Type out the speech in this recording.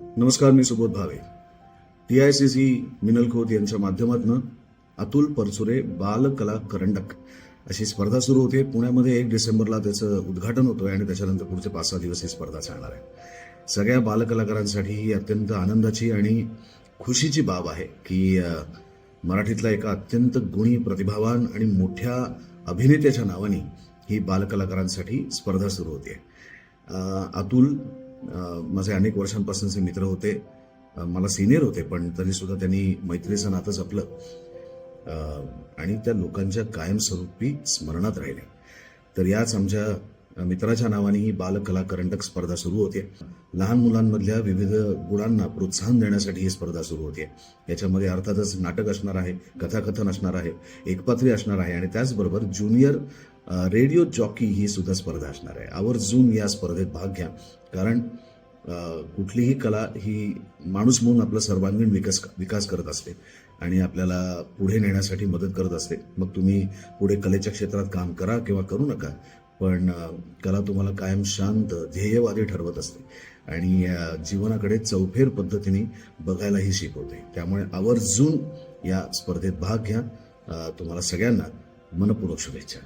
नमस्कार मी Subodh Bhave. T I C C Minal Khot यांच्या माध्यमातून अतुल परचुरे बालकला करंडक अशी स्पर्धा सुरू होते. पुण्यामध्ये एक डिसेंबरला त्याचं उद्घाटन होतोय आणि त्याच्यानंतर पुढचे पाच सहा दिवस ही स्पर्धा चालणार आहे. सगळ्या बालकलाकारांसाठी ही अत्यंत आनंदाची आणि खुशीची बाब आहे की मराठीतला मराठीतल्या एका अत्यंत गुणी प्रतिभावान आणि मोठ्या अभिनेत्याच्या नावाने ही बालकलाकारांसाठी स्पर्धा सुरू होते. अतुल माझे अनेक वर्षांपासूनचे मित्र होते. मला सिनियर होते पण तरी सुद्धा त्यांनी मैत्रीचं नातं जपलं. आणि त्या लोकांच्या कायमस्वरूपी स्मरणात राहिल्या तर याच आमच्या मित्राच्या नावाने ही बालकला करंडक स्पर्धा सुरू होते. लहान मुलांमधल्या विविध गुणांना प्रोत्साहन देण्यासाठी ही स्पर्धा सुरू होते. याच्यामध्ये अर्थातच नाटक असणार आहे कथाकथन असणार आहे एकपात्री असणार आहे आणि त्याचबरोबर ज्युनियर रेडिओ जॉकी ही सुद्धा स्पर्धा असणार आहे. आवर्जून या स्पर्धेत भाग घ्या. कारण कुठलीही कला ही माणूस म्हणून आपला सर्वांगीण विकास विकास करत असते आणि आपल्याला पुढे नेण्यासाठी मदत करत असते. मग तुम्ही पुढे कलेच्या क्षेत्रात काम करा किंवा करू नका पण कला तुम्हाला कायम शांत ध्येयवादी ठरवत असते. आणि जीवनाकडे चौफेर पद्धतीने बघायलाही शिकवते. त्यामुळे आवर्जून या स्पर्धेत भाग घ्या. तुम्हाला सगळ्यांना मनपूर्वक शुभेच्छा.